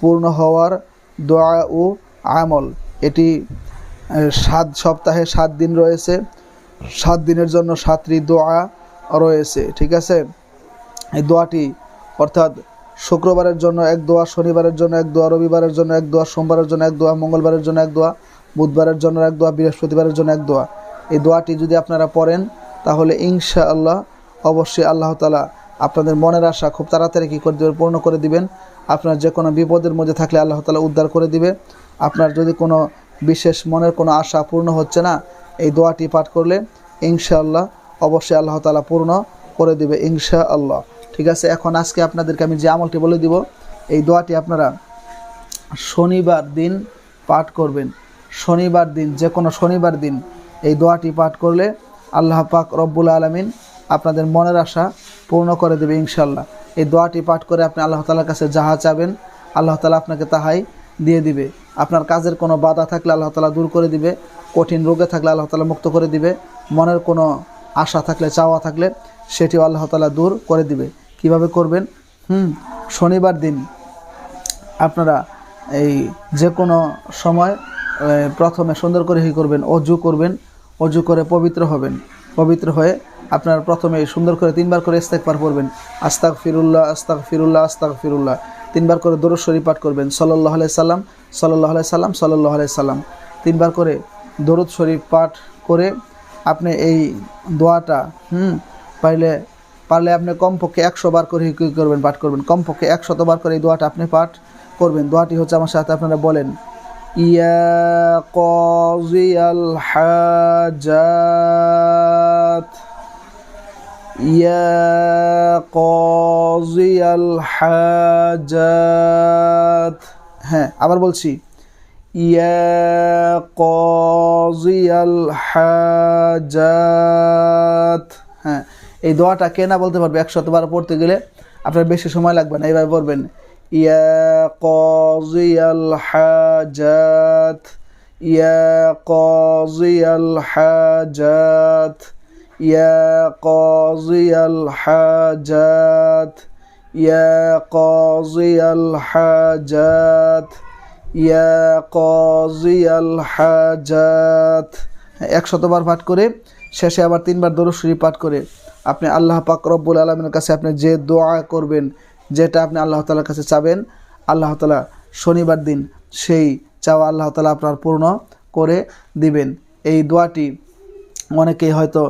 পূর্ণ হওয়ার দোয়া ও আমল। এটি সাত সপ্তাহে সাত দিন রয়েছে। সাত দিনের জন্য সাতটি দোয়া রয়েছে, ঠিক আছে? এই দোয়াটি, অর্থাৎ শুক্রবারের জন্য এক দোয়া, শনিবারের জন্য এক দোয়া, রবিবারের জন্য এক দোয়া, সোমবারের জন্য এক দোয়া, মঙ্গলবারের জন্য এক দোয়া, বুধবারের জন্য এক দোয়া, বৃহস্পতিবারের জন্য এক দোয়া। এই দোয়াটি যদি আপনারা পড়েন, তাহলে ইনশা আল্লাহ অবশ্যই আল্লাহ তালা আপনাদের মনের আশা খুব তাড়াতাড়ি কী করে দেবেন পূর্ণ করে দিবেন। আপনার যে কোনো বিপদের মধ্যে থাকলে আল্লাহ তালা উদ্ধার করে দিবে। আপনার যদি কোনো বিশেষ মনের কোনো আশা পূর্ণ হচ্ছে না, এই দোয়াটি পাঠ করলে ইনশাআল্লাহ অবশ্যই আল্লাহ তালা পূর্ণ করে দিবে ইনশা আল্লাহ ঠিক আছে, এখন আজকে আপনাদেরকে আমি যে আমলটি বলে দিব, এই দোয়াটি আপনারা শনিবার দিন পাঠ করবেন। শনিবার দিন, যে কোনো শনিবার দিন এই দোয়াটি পাঠ করলে আল্লাহ পাক রব্বুল আলমিন আপনাদের মনের আশা পূর্ণ করে দেবে ইনশাল্লাহ এই দোয়াটি পাঠ করে আপনি আল্লাহ তালার কাছে যাহা চাবেন। আল্লাহ তালা আপনাকে তাহাই দিয়ে দিবে। আপনার কাজের কোনো বাধা থাকলে আল্লাহ তালা দূর করে দিবে। কঠিন রোগে থাকলে আল্লাহ তালা মুক্ত করে দিবে। মনের কোনো আশা থাকলে, চাওয়া থাকলে সেটিও আল্লাহ তালা দূর করে দিবে। কীভাবে করবেন? হুম, শনিবার দিন আপনারা এই যে কোনো সময় প্রথমে সুন্দর করে হি করবেন? অজু করবেন। অজু করে পবিত্র হবেন। পবিত্র হয়ে আপনার প্রথমে সুন্দর করে তিনবার করে ইস্তেকবার পড়বেন। আস্তাক ফিরুল্লাহ আস্তাক ফিরুল্লাহ আস্তাক ফিরুল্লাহ তিনবার করে দরুদ শরীফ পাঠ করবেন। সল্লাহ আলাই সাল্লাম সল্লাহ আলাই সাল্লাম সল্লাহ আলাই সাল্লাম। তিনবার করে দরুদ শরীফ পাঠ করে আপনি এই দোয়াটা, হুম, পাইলে, পারলে আপনি কমপক্ষে একশো বার করে কী করবেন, পাঠ করবেন। কমপক্ষে একশত বার করে এই দোয়াটা আপনি পাঠ করবেন। দোয়াটি হচ্ছে আমার সাথে আপনারা বলেন, ইয়া কজিয়াল হাজাত। ইয়া কজিয়াল হাজাত হ্যাঁ আবার বলছি। ইয়া কজিয়াল হাজাত হ্যাঁ এই দোয়াটা কে না বলতে পারবে একশতবার পড়তে গেলে আপনার বেশি সময় লাগবে না, এইভাবে পড়বেন। ইয়া কজিয়াল হাজাত ইয়া কজিয়াল হাজাত ইয়া কজিয়াল হাজাত ইয়া কজিয়াল হাজাত ইয়া কজিয়াল হাজাত একশতবার পাঠ করে, শেষে আবার তিনবার দরুদ শরীফ পাঠ করে, আপনি আল্লাহ পাক রব্বুল আলমের কাছে আপনি যে দোয়া করবেন, যেটা আপনি আল্লাহ তালার কাছে চাবেন, আল্লাহ তালা শনিবার দিন সেই চাওয়া আল্লাহ তালা আপনার পূর্ণ করে দিবেন। এই দোয়াটি অনেকেই হয়তো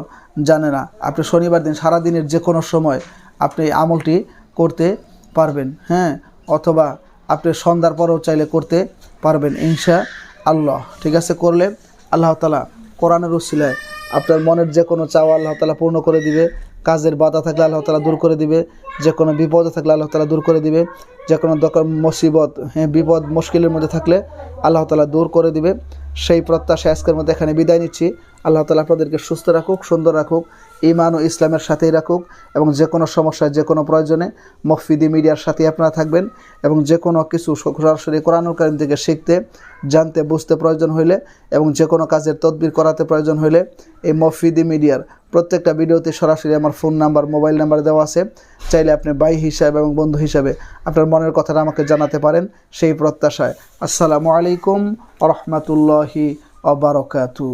জানে না। আপনি শনিবার দিন সারা দিনের যে কোনো সময় আপনি আমলটি করতে পারবেন হ্যাঁ? অথবা আপনি সন্ধ্যার পরেও চাইলে করতে পারবেন ইনশা আল্লাহ ঠিক আছে? করলে আল্লাহ তালা কোরআনের উসিলায় আপনার মনের যে কোনো চাওয়া আল্লাহ তালা পূর্ণ করে দিবে। কাজের বাধা থাকলে আল্লাহ তালা দূর করে দিবে। যে কোনো বিপদে থাকলে আল্লাহ তালা দূর করে দিবে। যে কোনো দরকার মুসিবত হ্যাঁ বিপদ, মুশকিলের মধ্যে থাকলে আল্লাহ তালা দূর করে দিবে। সেই প্রত্যাশা আজকের মধ্যে এখানে বিদায় নিচ্ছি। আল্লাহ তালা আপনাদেরকে সুস্থ রাখুক, সুন্দর রাখুক ইমান ও ইসলামের সাথেই রাখুক এবং যে কোনো সমস্যায়, যে কোনো প্রয়োজনে মফিদি মিডিয়ার সাথে আপনারা থাকবেন এবং যে কোনো কিছু সরাসরি কোরআনুল কারিম থেকে শিখতে, জানতে, বুঝতে প্রয়োজন হইলে এবং যে কোনো কাজের তদবির করাতে প্রয়োজন হইলে এই মফিদি মিডিয়ার প্রত্যেকটা ভিডিওতে সরাসরি আমার ফোন নাম্বার, মোবাইল নাম্বার দেওয়া আছে। চাইলে আপনি ভাই হিসাবে এবং বন্ধু হিসাবে আপনার মনের কথাটা আমাকে জানাতে পারেন সেই প্রত্যাশায়। আসসালামু আলাইকুম রহমতুল্লাহি অবরকাতু